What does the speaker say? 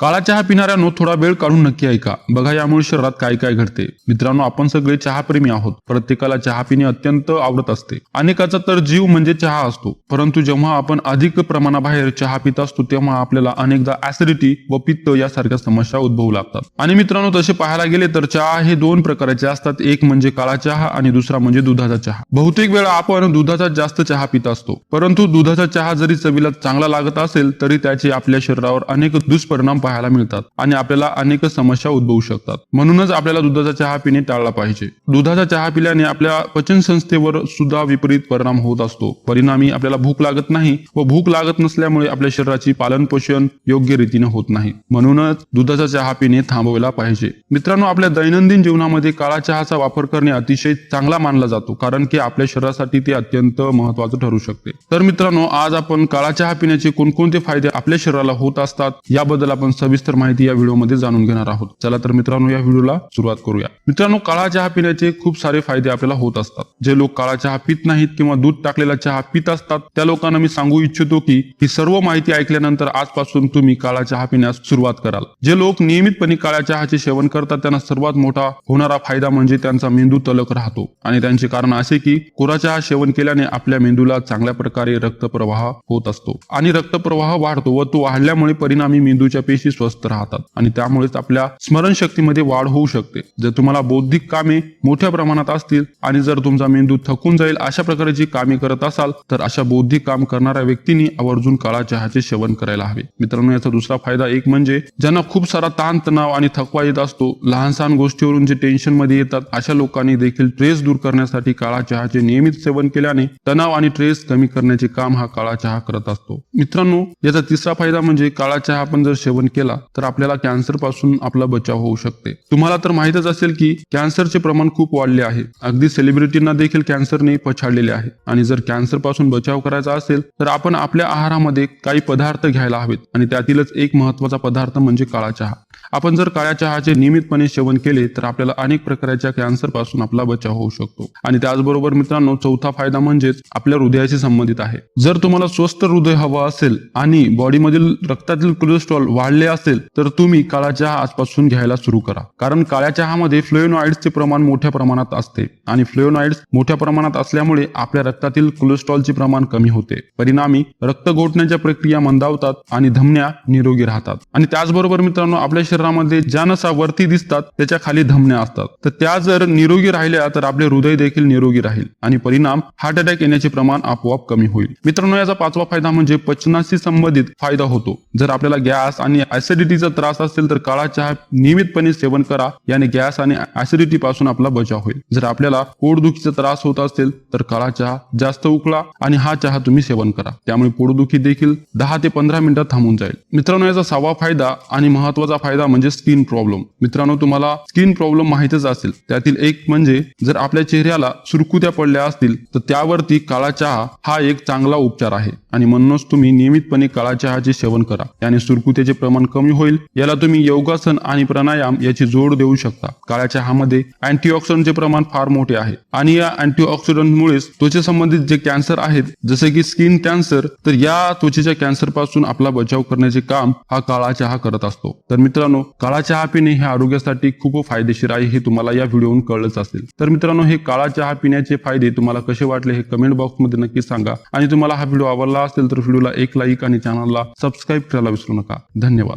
काळा चहा पिणाऱ्यांनो थोडा वेळ काढून नक्की ऐका. बघा यामुळे शरीरात काय काय घडते. मित्रांनो आपण सगळे चहाप्रेमी आहोत. प्रत्येकाला चहा पिणे अत्यंत आवडत असते. अनेकाचा तर जीव म्हणजे चहा असतो. परंतु जेव्हा आपण अधिक प्रमाणाबाहेर चहा पित असतो तेव्हा आपल्याला अनेकदा ऍसिडिटी व पित्त यासारख्या समस्या उद्भवू लागतात. आणि मित्रांनो तसे पाहायला गेले तर चहा हे दोन प्रकारचे असतात. एक म्हणजे काळा चहा आणि दुसरा म्हणजे दुधाचा चहा. बहुतेक वेळा आपण दुधाचा जास्त चहा पित असतो. परंतु दुधाचा चहा जरी चवीला चांगला लागत असेल तरी त्याचे आपल्या शरीरावर अनेक दुष्परिणाम पाहायला मिळतात आणि आपल्याला अनेक समस्या उद्भवू शकतात. म्हणूनच आपल्याला दुधाचा चहा पिणे टाळला पाहिजे. दुधाचा चहा पिल्याने आपल्या पचन संस्थेवर सुद्धा विपरीत परिणाम होत असतो. परिणामी आपल्याला भूक लागत नाही व भूक लागत नसल्यामुळे आपल्या शरीराची पालन पोषण योग्य रीतीने होत नाही. म्हणूनच दुधाचा चहा पिणे थांबवायला पाहिजे. मित्रांनो आपल्या दैनंदिन जीवनामध्ये काळा चहाचा वापर करणे अतिशय चांगला मानला जातो कारण की आपल्या शरीरासाठी ते अत्यंत महत्वाचं ठरू शकते. तर मित्रांनो आज आपण काळा चहा पिण्याचे कोणकोणते फायदे आपल्या शरीराला होत असतात याबद्दल आपण सविस्तर माहिती या व्हिडिओमध्ये जाणून घेणार आहोत. चला तर मित्रांनो या व्हिडिओला सुरुवात करूया. मित्रांनो काळा चहा पिण्याचे खूप सारे फायदे आपल्याला होत असतात. जे लोक काळा चहा पित नाहीत किंवा दूध टाकलेला चहा पित असतात त्या लोकांना मी सांगू इच्छितो की ही सर्व माहिती ऐकल्यानंतर आजपासून तुम्ही काळा चहा पिण्यास सुरुवात कराल. जे लोक नियमितपणे काळ्या चहाचे सेवन करतात त्यांना सर्वात मोठा होणारा फायदा म्हणजे त्यांचा मेंदू तलक राहतो. आणि त्यांचे कारण असे की कोरा चहा सेवन केल्याने आपल्या मेंदूला चांगल्या प्रकारे रक्तप्रवाह होत असतो. आणि रक्तप्रवाह वाढतो व तो वाढल्यामुळे परिणामी मेंदूच्या पेशी स्वस्थ राहतात. आणि त्यामुळेच आपल्या स्मरणशक्तीमध्ये वाढ होऊ शकते. जर तुम्हाला बौद्धिक कामे मोठ्या प्रमाणात असतील आणि जर तुमचा मेंदू थकून जाईल अशा प्रकारची कामे करत असाल तर अशा बौद्धिक काम करणाऱ्या व्यक्तींनी आवर्जून काळा चहाचे सेवन करायला हवे. मित्रांनो याचा दुसरा फायदा एक म्हणजे ज्यांना खूप सारा ताण तणाव आणि थकवा येत असतो लहान सहान गोष्टीवरून जे टेन्शनमध्ये येतात अशा लोकांनी देखील ट्रेस दूर करण्यासाठी काळा चहाचे नियमित सेवन केल्याने तणाव आणि ट्रेस कमी करण्याचे काम हा काळा चहा करत असतो. मित्रांनो याचा तिसरा फायदा म्हणजे काळा चहा आपण जर सेवन केला तर आपल्याला कॅन्सरपासून आपला बचाव होऊ शकते. तुम्हाला तर माहितच असेल की कॅन्सरचे प्रमाण खूप वाढले आहे. अगदी सेलिब्रिटींना देखील कॅन्सरने पछाडलेले आहे. आणि जर कॅन्सरपासून बचाव करायचा असेल तर आपण आपल्या आहारामध्ये काही पदार्थ घ्यायला हवेत. आणि त्यातीलच एक महत्त्वाचा पदार्थ म्हणजे काळा चहा. आपण जर काळ्या चहाचे नियमितपणे सेवन केले तर आपल्याला अनेक प्रकारच्या कॅन्सरपासून आपला बचाव होऊ शकतो. आणि त्याचबरोबर मित्रांनो चौथा फायदा म्हणजेच आपल्या हृदयाशी संबंधित आहे. जर तुम्हाला स्वस्त हृदय हवं असेल आणि बॉडीमधील रक्तातील कोलेस्ट्रॉल वाढले असेल तर तुम्ही काळा चहा आजपासून घ्यायला सुरू करा. कारण काळ्या चहामध्ये फ्लोएनॉइड्सचे प्रमाण मोठ्या प्रमाणात असते. आणि फ्लोएनॉइड्स मोठ्या प्रमाणात असल्यामुळे आपल्या रक्तातील कोलेस्ट्रॉलचे प्रमाण कमी होते. परिणामी रक्त गोठण्याच्या प्रक्रिया मंदावतात आणि धमन्या निरोगी राहतात. आणि त्याचबरोबर मित्रांनो आपल्या शरीरामध्ये ज्या नसा वरती दिसतात त्याच्याखाली धमन्या असतात. तर त्या जर निरोगी राहिल्या तर आपले हृदय देखील निरोगी राहील. आणि परिणाम हार्ट अटॅक येण्याचे प्रमाण आपोआप कमी होईल. मित्रांनो याचा पाचवा फायदा म्हणजे पचनाशी संबंधित फायदा होतो. जर आपल्याला गॅस आणि ऍसिडिटीचा त्रास असेल तर काळा चहा नियमितपणे सेवन करा. याने गॅस आणि ऍसिडिटी पासून आपला बचाव होईल. जर आपल्याला पोटदुखीचा त्रास होत असेल तर काळा चहा जास्त उकळा आणि हा चहा तुम्ही सेवन करा. त्यामुळे पोटदुखी देखील दहा ते पंधरा मिनिटात थांबून जाईल. मित्रांनो याचा सहावा फायदा आणि महत्त्वाचा फायदा म्हणजे स्किन प्रॉब्लेम मित्रांनो तुम्हाला स्किन प्रॉब्लेम माहितच असेल. त्यातील एक म्हणजे जर आपल्या चेहऱ्याला सुरकुत्या पडल्या असतील तर त्यावरती काळा चहा हा एक चांगला उपचार आहे. आणि म्हणूनच तुम्ही नियमितपणे काळा चहाचे सेवन करा. याने सुरकुत्याचे प्रमाण कमी होईल. याला तुम्ही योगासन आणि प्राणायाम याची जोड देऊ शकता. काळ्या चहामध्ये अँटीऑक्सिडंटचे प्रमाण फार मोठे आहे. आणि या अँटीऑक्सिडंटमुळेच त्वचेसंबंधित जे कॅन्सर आहेत जसे की स्किन कॅन्सर तर या त्वचेच्या कॅन्सरपासून आपला बचाव करण्याचे काम हा काळा चहा करत असतो. तर मित्रांनो काळा चहा पिणे हे आरोग्यासाठी खूप फायदेशीर आहे हे तुम्हाला या व्हिडिओवरून कळलंच असेल. तर मित्रांनो हे काळा चहा पिण्याचे फायदे तुम्हाला कसे वाटले हे कमेंट बॉक्समध्ये नक्की सांगा. आणि तुम्हाला हा व्हिडिओ आवडला असेल तर व्हिडिओला एक लाईक आणि चॅनलला सबस्क्राईब करायला विसरू नका. धन्यवाद.